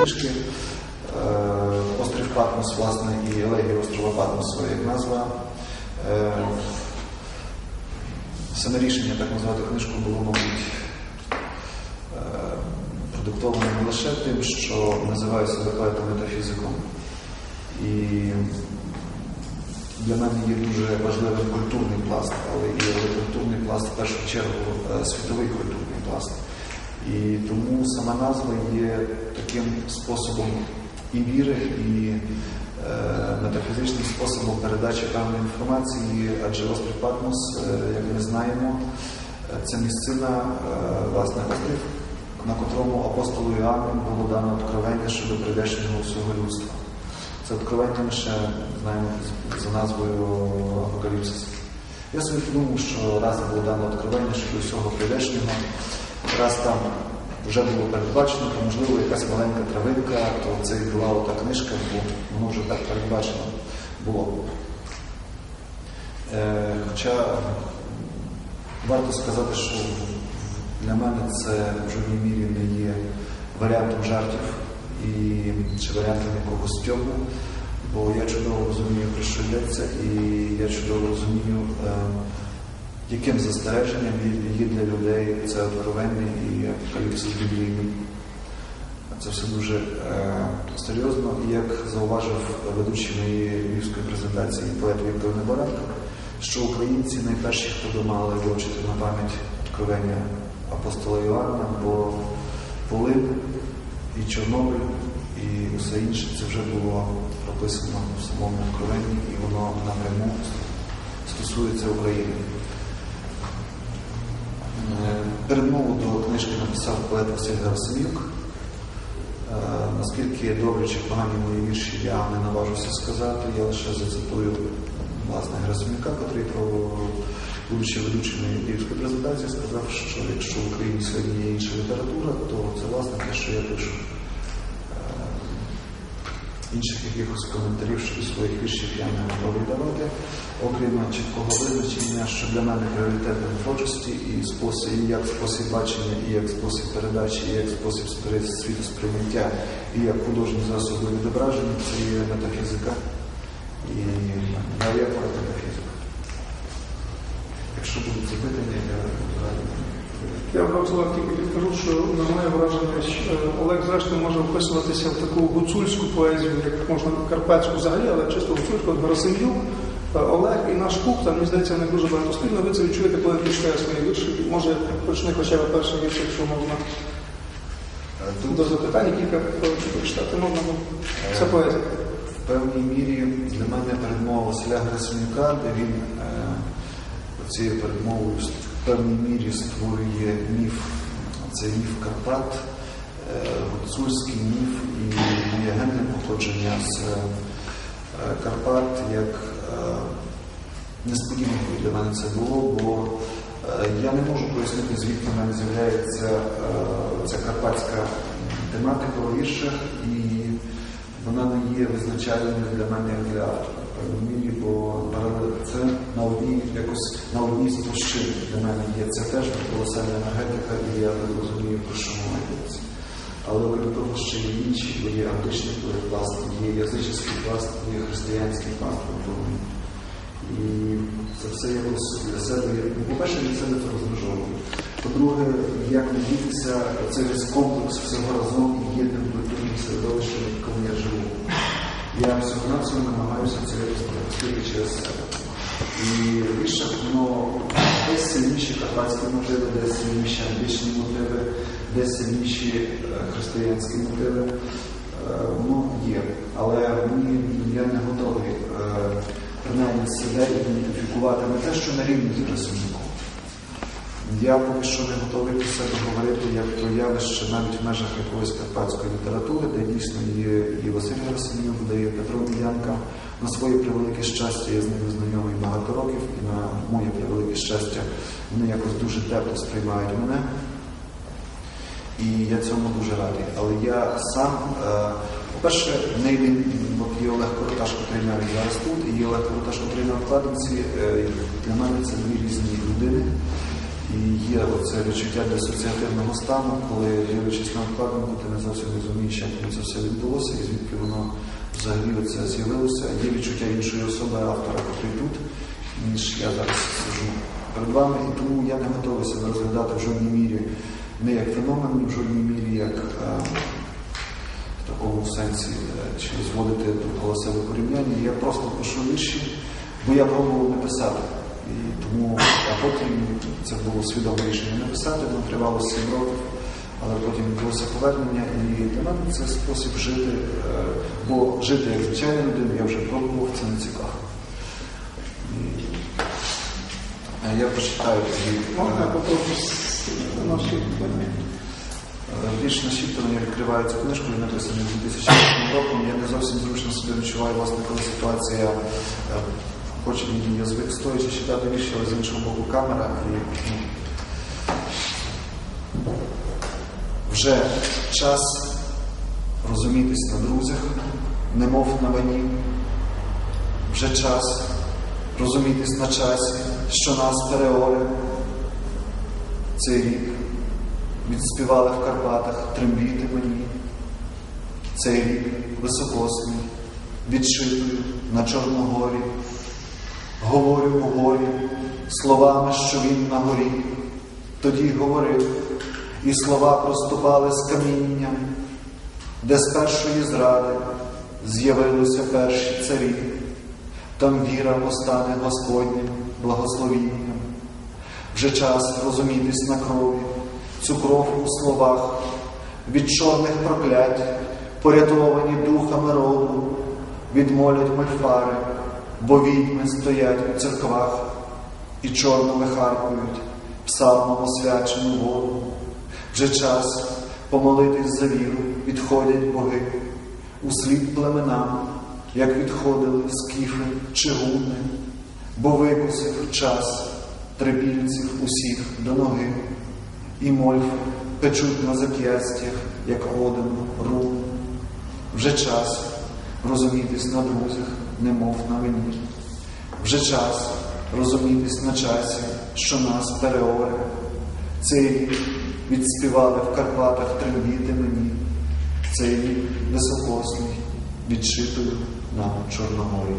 книжки. Е, Острів Патмос, власне, і Елегія острова Патмосу, як назва. Е, Саме рішення так назвати книжку було, мабуть, е, продиктоване не лише тим, що називаю себе поетом метафізиком. І для мене є дуже важливим культурний пласт, але і культурний пласт в першу чергу світовий культурний пласт. І тому сама назва є таким способом і віри, і е, метафізичним способом передачі певної інформації, адже острів Патмос, е, як ми знаємо, це місцина, е, власне, острів, на котрому апостолу Іоанну було дано откровення щодо прийдешнього всього людства. Це откровення ми ще знаємо за назвою Апокаліпсис. Я собі подумав, що раз було дано откровення щодо всього прийдешнього, раз там вже було передбачено, то можливо якась маленька травинка, то це і була ота книжка, бо воно вже так передбачено було. Е, хоча варто сказати, що для мене це в жодній мірі не є варіантом жартів і чи варіантом якогось стьопу, бо я чудово розумію, про що йдеться, і я чудово розумію, е, яким застереженням є- для людей це откровення і апокаліпсис біблійний. Це все дуже е, серйозно, і як зауважив ведучий моєї львівської презентації поет Віктор Неборенко, що українці найперші, хто мали вивчити на пам'ять откровення апостола Іоанна, бо Волин і Чорнобиль, і усе інше це вже було прописано в самому откровенні, і воно напряму стосується України. Е, Передмову до книжки написав поет Василь Герасимюк. Е, Наскільки добре чи погані мої вірші, я не наважуся сказати. Я лише зацитую власне Герасимюка, який, будучи ведучим київської презентації, сказав, що якщо в Україні сьогодні є інша література, то це власне те, що я пишу. Інших якихось коментарів щодо своїх віршів я не готовий давати, окрім чіткого визначення, що для мене пріоритетом творчості і спосіб, і як спосіб бачення, і як спосіб передачі, і як спосіб спри- світосприйняття, і як художні засоби відображення це є метафізика. І я є поет. Якщо будуть запитання, я радий. Я Олег тільки підкажу, що на моє враження що, е, Олег зрештою може вписуватися в таку гуцульську поезію, як можна карпатську взагалі, але чисто гуцульську, от Герасим'юк, е, Олег і наш Кук, там, мені здається, не дуже багато спільно. Ви це відчуєте, коли читає свої вірші. Може, почне хоча б перший вірш, якщо можна. Е, Тут До запитань кілька почитати можна, це поезія. В певній мірі для мене передмова Василя Герасимюка, де він цією передмовою певній мірі створює міф, це міф Карпат, е, гуцульський міф і моє походження з е, Карпат як е, несподіванкою для мене це було, бо я не можу пояснити, звідки в мене з'являється ця карпатська тематика у віршах, і вона не є визначальною для мене як для автора. Мірі, бо це на одній якось на одній з площин для мене є. Це теж колосальна енергетика, і я не розумію, про що мова йдеться. Але окрім того, ще є інші, бо є античний пласт, є язичний пласт, є християнський пласт. І це все якось для себе, ну, по-перше, для себе це розмежовую. По-друге, як не дітися, це весь комплекс всього разом і єдним культурним середовищем, в якому я живу. Я всього намагаюся це пропустити через себе. І більше, ну, десь сильніші карпатські мотиви, десь сильніші античні мотиви, десь сильніші е, християнські мотиви. Е, Воно є. Але мені я не готовий е, принаймні себе ідентифікувати не те, що на рівні з Герасимчуком. Я поки що не готовий про себе говорити як про явище навіть в межах якоїсь карпатської літератури, де дійсно є і Василь Герасимів, де є Петро Мідянка. На своє превелике щастя, я з ними знайомий багато років, і на моє превелике щастя, вони якось дуже тепло сприймають мене. І я цьому дуже радий. Але я сам, е, по-перше, не він, от є Олег Короташ, який навіть зараз тут, і є Олег Короташ, який на вкладинці. Е, Для мене це дві різні людини. Є оце відчуття дисоціативного стану, коли дивлячись на обкладинку, ти не зовсім розумієш, як це все відбулося і звідки воно взагалі це з'явилося. Є відчуття іншої особи автора, який тут, ніж я зараз сижу перед вами. І тому я не готовий себе розглядати в жодній мірі не як феномен, в жодній мірі як е, в такому сенсі е, чи зводити довкола себе порівняння. Я просто пишу вірші, бо я пробував не писати. І тому, а потім це було свідоме рішення не писати, воно тривало 7 років, але потім відбулося повернення, і для мене це спосіб жити, е, бо жити як звичайна людина, я вже пробував, це не цікаво. Е, Я прочитаю тоді. е, Можна наші питання? Більш на я відкриваю цю книжку, він написаний 2008 роком. Я не зовсім зручно себе відчуваю, власне, коли ситуація хоче мені я звик стоячи читати вірші, але з іншого боку камера. І, ну, вже час розумітись на друзях, немов на вині. Вже час розумітись на часі, що нас переоре цей рік відспівали в Карпатах трембіти мені. Цей рік високосний, відшитою на Чорногорі, говорю у горі словами, що він на горі. Тоді говорив, і слова проступали з камінням, де з першої зради з'явилися перші царі, там віра постане Господнім благословінням. Вже час розумітись на крові, цю кров у словах, від чорних проклять, порятовані духами роду, відмолять мольфари, бо відьми стоять у церквах і чорно вихаркують псалмом освячену воду. Вже час помолитись за віру, відходять боги у слід племенам, як відходили скіфи чи гуни, бо викусив час трипільців усіх до ноги, і мольфи печуть на зап'ястях, як один рун. Вже час розумітись на друзях, немов на вині. Вже час розумітись на часі, що нас переоре. Цей рік відспівали в Карпатах трембіти мені, цей рік високосний, відшитою на Чорногорі.